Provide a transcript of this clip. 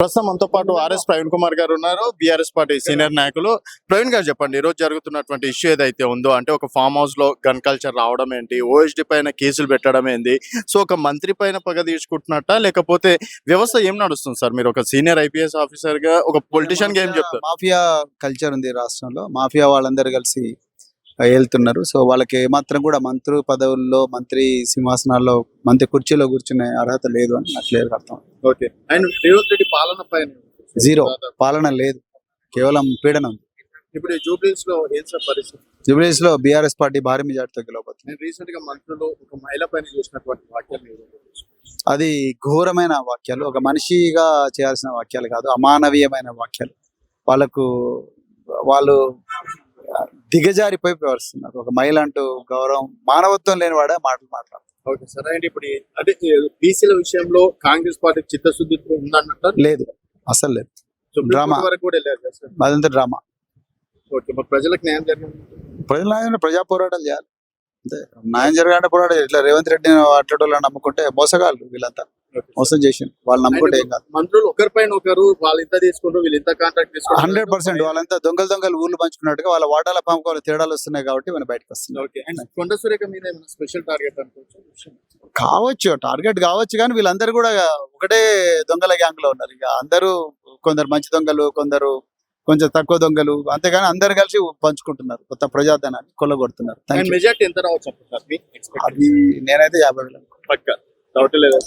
ప్రస్తుతం మనతో పాటు ఆర్ఎస్ ప్రవీణ్ కుమార్ గారు ఉన్నారు. బీఆర్ఎస్ పార్టీ సీనియర్ నాయకులు. ప్రవీణ్ గారు చెప్పండి ఈ రోజు జరుగుతున్నటువంటి ఇష్యూ ఏదైతే ఉందో అంటే ఒక ఫామ్ హౌస్లో గన్ కల్చర్ రావడం ఏంటి? ఓఎస్డి పైన కేసులు పెట్టడం ఏంటి సో ఒక మంత్రి పైన పగ తీసుకుంటున్నట్ట లేకపోతే వ్యవస్థ ఏం నడుస్తుంది సార్? మీరు ఒక సీనియర్ ఐపీఎస్ ఆఫీసర్గా ఒక పొలిటీషియన్గా ఏం చెప్తారు? మాఫియా కల్చర్ ఉంది రాష్ట్రంలో. మాఫియా వాళ్ళందరూ కలిసి వెళ్తున్నారు. సో వాళ్ళకి ఏమాత్రం కూడా మంత్రి పదవుల్లో మంత్రి సింహాసనాల్లో మంత్రి కుర్చీలో కూర్చునే అర్హత లేదు అని నాకు క్లియర్ అర్థం. ఓకే. అండ్ రేవంత్ రెడ్డి పాలన పైన జీరో. పాలన లేదు. కేవలం పీడనం. ఇప్పుడు జూబ్లీస్లో ఏం సార్ పరిస్థితి? జూబ్లీస్లో బీఆర్ఎస్ పార్టీ భారీ మెజార్టీతో గెలవబోతుంది. నేను రీసెంట్గా మంత్రులు ఒక మహిళ పైన చేసినటువంటి వాక్యాలు అది ఘోరమైన వాక్యాలు. ఒక మనిషిగా చేయాల్సిన వాక్యాలు కాదు అమానవీయమైన వాక్యాలు. వాళ్ళకు వాళ్ళు దిగజారిపోయి వ్యవహరిస్తున్నారు. ఒక మహిళ అంటూ గౌరవం మానవత్వం లేని వాడే మాటలు మాట్లాడుతున్నారు ఓకే సార్. అండ్ ఇప్పుడు అంటే బీసీల విషయంలో కాంగ్రెస్ పార్టీ చిత్తశుద్ధి ఉందన్నట్టు? లేదు. అసలు లేదు. డ్రామా. వరకు కూడా అదంతా డ్రామా. ఓకే. మరి ప్రజలకు న్యాయం జరిగింది. ప్రజలు ప్రజా పోరాటాలు చేయాలి. అంతే. న్యాయం జరగాలంటే పోరాటం ఇట్లా రేవంత్ రెడ్డి అట్లాంటి నమ్ముకుంటే మోసగాళ్ళు వీళ్ళంతా. మోసం చేసి వాళ్ళు నమ్ముకుంటే కాదు మంత్రులు ఒకరిపైన ఒకరు వాళ్ళు ఇంత తీసుకుంటారు వీళ్ళు ఇంత కాంట్రాక్ట్ తీసుకుంటారు హండ్రెడ్ పర్సెంట్ వాళ్ళంతా దొంగలు దొంగలు ఊర్లు పంచుకున్నట్టుగా వాళ్ళ వాటాల పంపకాలు తేడాలు వస్తున్నాయి కాబట్టి మనం బయటకు వస్తున్నాం. ఓకే అండ్ కొండ సురేఖ మీద ఏమైనా స్పెషల్ టార్గెట్ అనుకోవచ్చు? కావచ్చు టార్గెట్ కావచ్చు కానీ వీళ్ళందరూ కూడా ఒకటే దొంగల గ్యాంగ్లో ఉన్నారు. ఇక అందరూ కొందరు మంచి దొంగలు కొందరు కొంచెం తక్కువ దొంగలు అంతేగాని అందరు కలిసి పంచుకుంటున్నారు. కొత్త ప్రజాధనాన్ని కొల్లగొడుతున్నారు. అది నేనైతే యాభై వేలు పక్క. డౌట్ లేదు.